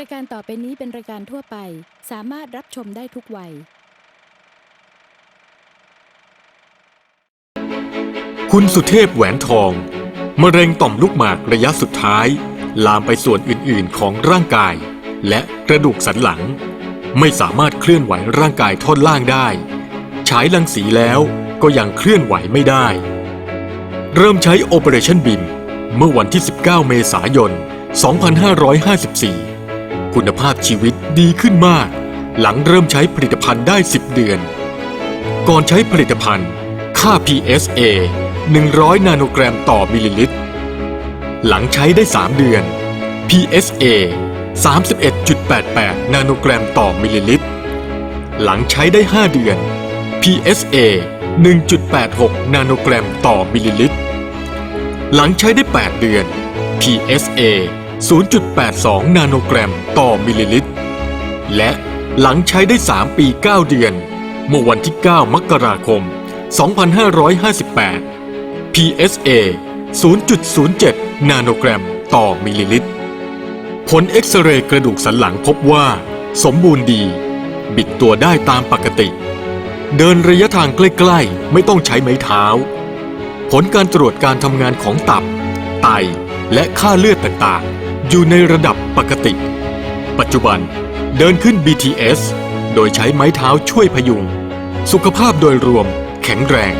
รายการต่อไปนี้เป็นรายการทั่วไป สามารถรับชมได้ทุกวัย คุณสุเทพแหวนทอง มะเร็งต่อมลูกหมากระยะสุดท้าย ลามไปส่วนอื่นๆของร่างกาย และกระดูกสันหลัง ไม่สามารถเคลื่อนไหวร่างกายท่อนล่างได้ ฉายรังสีแล้วก็ยังเคลื่อนไหวไม่ได้ เริ่มใช้ Operation BIM เมื่อวันที่ 19 เมษายน 2554 คุณภาพชีวิตดีขึ้นมาก หลังเริ่มใช้ผลิตภัณฑ์ได้ 10 เดือน ก่อนใช้ผลิตภัณฑ์ ค่า PSA 100 นาโนกรัมต่อมิลลิลิตร หลังใช้ได้ 3 เดือน PSA 31.88 นาโนกรัมต่อมิลลิลิตร หลังใช้ได้ 5 เดือน PSA 1.86 นาโนกรัมต่อมิลลิลิตร หลังใช้ได้ 8 เดือน PSA 0.82 นาโนกรัมต่อมิลลิลิตร และหลังใช้ได้ 3 ปี 9 เดือน เมื่อวันที่ 9 มกราคม 2558 PSA 0.07 นาโนกรัมต่อมิลลิลิตร ผลเอ็กซเรย์กระดูกสันหลังพบว่า สมบูรณ์ดี บิดตัวได้ตามปกติ เดินระยะทางใกล้ๆ ไม่ต้องใช้ไม้เท้า ผลการตรวจการทำงานของตับ ไต และค่าเลือดต่างๆ อยู่ในระดับปกติ ปัจจุบันเดินขึ้น BTS โดยใช้ไม้เท้าช่วยพยุง สุขภาพโดยรวมแข็งแรง